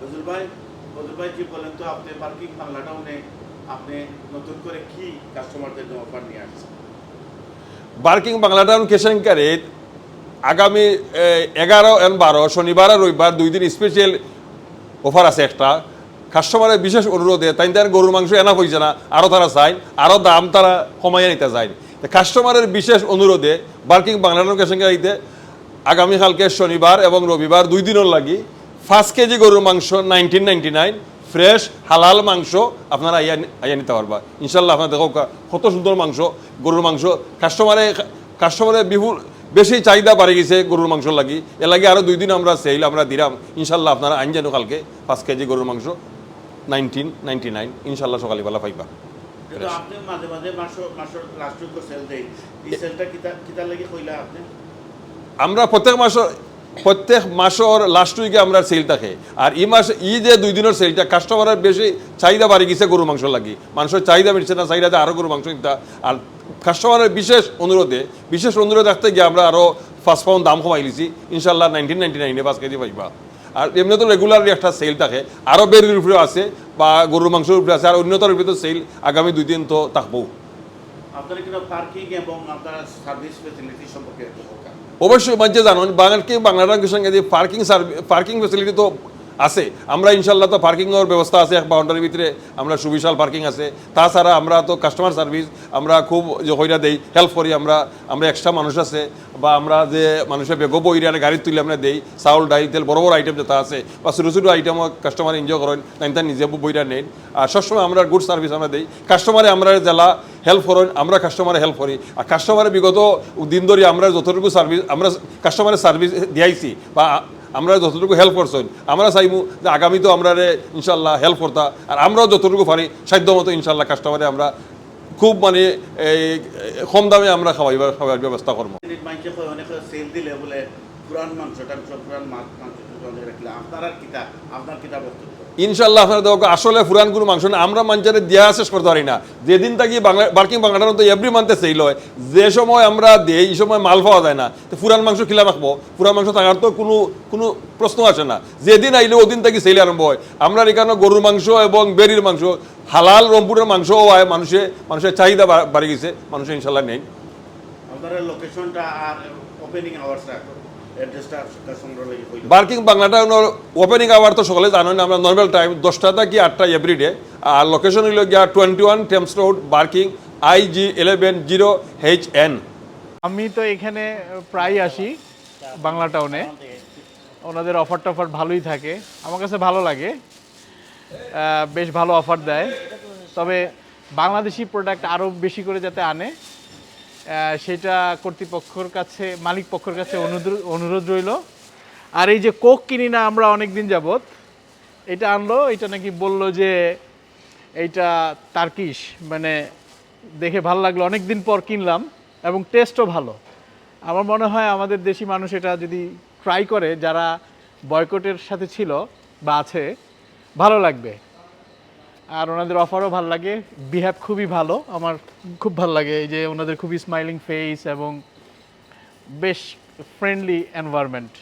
ভাই ভাই জি বলেন তো, আপনি পার্কিং বাংলা আপনি নতুন করে কি কাস্টমারদের জন্য অফার নিয়ে আসছেন? বার্কিং বাংলা টাউন আগামী এগারো এন বারো, শনিবার আর রবিবার দুই দিন স্পেশাল অফার আছে একটা। কাস্টমারের বিশেষ অনুরোধে তাই তার গরুর মাংস এনা হয়েছে না আরও তারা চাই আরও দাম তারা কমাইয়া নিতে চায় কাস্টমারের বিশেষ অনুরোধে বার্কিং বাংলা টাউন কেশনকারিতে আগামীকালকে শনিবার এবং রবিবার দুই দিনের লাগি পাঁচ কেজি গরুর মাংস নাইনটিন নাইনটি নাইন ফ্রেশ হালাল মাংস আপনারা আইয়া আইয়া নিতে পারবা। ইনশাল্লাহ আপনার দেখো কত সুন্দর মাংস গরুর মাংস। কাস্টমারে কাস্টমারে বিপুল বেশি চাহিদা বাড়ে গেছে গরুর মাংস লাগি। এর লাগে আরও দুই দিন আমরা সেল আমরা দিলাম ইনশাল্লাহ আপনারা আইন জানো কালকে পাঁচ কেজি গরুর মাংস নাইনটিন নাইনটি নাইন ইনশাল্লাহ সকালবেলা পাইবা। আমরা প্রত্যেক মাসের প্রত্যেক মাসের লাস্ট উইকে আমরা সেল থাকে আর এই মাস ই যে দুই দিনের সেলটা কাস্টমারের বেশি চাহিদা বাড়ি গেছে গরু মাংস লাগি। মানুষের চাহিদা বেড়েছে না চাহিদাতে আরও গরু মাংস নিতে আর কাস্টমারের বিশেষ অনুরোধে, বিশেষ অনুরোধ রাখতে গিয়ে আমরা আরও ফার্স্ট পাউন্ড দাম কমাই লিছি ইনশাল্লাহ নাইনটিন নাইনটি নাইনে পাঁচ কেজি পাইবা। আর এমনি তো রেগুলারলি একটা সেল থাকে। আরও বেরির উপরে আছে বা গরুর মাংসের উপরে আছে, আর অন্যতার উপরে তো সেল আগামী দুই দিন তো থাকব। অবশ্যই মাঝে জানুন বাঙালি বাংলার সঙ্গে যে পার্কিং পার্কিং ফেসিলিটি তো আছে। আমরা ইনশাল্লাহ তো পার্কিংয়ের ব্যবস্থা আছে, এক বাউন্ডারির ভিতরে আমরা সুবিশাল পার্কিং আছে। তাছাড়া আমরা তো কাস্টমার সার্ভিস আমরা খুব যে হইরা দেই হেল্প করি আমরা। আমরা এক্সট্রা মানুষ আছে, বা আমরা যে মানুষের বেগো বইরা গাড়ি তুলে আমরা দেই, চাউল ডাই তেল, বড় বড় আইটেম যেটা আছে, বা ছোটো ছোটো আইটেমও কাস্টমার এনজয় করেন, তাই তার নিজে বইরা নেন। আর সবসময় আমরা গুড সার্ভিস আমরা দেই। কাস্টমারে আমরা জেলা হেল্প করেন, আমরা কাস্টমারে হেল্প করি। আর কাস্টমারে বিগত দিন ধরে আমরা যতটুকু সার্ভিস আমরা কাস্টমারের সার্ভিস দিয়াইছি, বা আমরা যতটুকু হেল্প করছেন, আমরা চাইব যে আগামী তো আমরা ইনশাল্লাহ হেল্প করতা, আর আমরাও যতটুকু পারি সাধ্য মতো ইনশাল্লাহ কাস্টমারে আমরা খুব মানে এই কম দামে আমরা খাওয়াইবার খাওয়ার ব্যবস্থা করব মানুষে পুরান মাংস টাংস পুরান মাংস আপনার আর কিতা আপনার কিতা বক্তব্য ইনশাল্লাহ আপনার দেখো আসলে ফুরান কোনো মাংস না আমরা মাঞ্চারে দেওয়া শেষ করতে পারি না। যেদিন থাকি বাংলা বার্কিং বাংলাটার তো এভরি মান্থে সেই লয় যে সময় আমরা দেই এই সময় মাল পাওয়া যায় না। তো ফুরান মাংস খিলা রাখব? ফুরান মাংস থাকার তো কোনো কোনো প্রশ্ন আসে না। যেদিন আইলে ওদিন থেকে সেল আরম্ভ হয়। আমরা এখানে গরুর মাংস এবং বেরির মাংস হালাল রংপুরের মাংসও হয় মানুষের মানুষের চাহিদা বাড়ে গেছে মানুষের ইনশাল্লাহ নেই। আপনারা লোকেশনটা আর ওপেনিং আওয়ার্স বার্কিং বাংলাটা ওপেনিং আওয়ার তো সকালে জানেন আমরা নর্মাল টাইম দশটা থেকে আটটা এভরিডে আর লোকেশন হইল গিয়া twenty one Thames road Barking I G eleven zero H N আমি তো এখানে প্রায় আসি বাংলা টাউনে ওনাদের অফার টফার ভালোই থাকে আমার কাছে ভালো লাগে। বেশ ভালো অফার দেয়। তবে বাংলাদেশি প্রোডাক্ট আরও বেশি করে যাতে আনে সেটা কর্তৃপক্ষর কাছে, মালিক পক্ষের কাছে অনুরোধ রইল। আর এই যে কোক কিনি না আমরা অনেক দিন যাবত এটা আনলো, এটা নাকি বলল যে এইটা তার্কিশ মানে দেখে ভালো লাগল। অনেক দিন পর কিনলাম এবং টেস্টও ভালো। আমার মনে হয় আমাদের দেশি মানুষ এটা যদি ট্রাই করে, যারা বয়কটের সাথে ছিল বা আছে, ভালো লাগবে। আর ওনাদের অফারও ভালো লাগে। বিহেভ খুবই ভালো, আমার খুব ভালো লাগে এই যে ওনাদের খুবই স্মাইলিং ফেস এবং বেশ ফ্রেন্ডলি এনভায়রনমেন্ট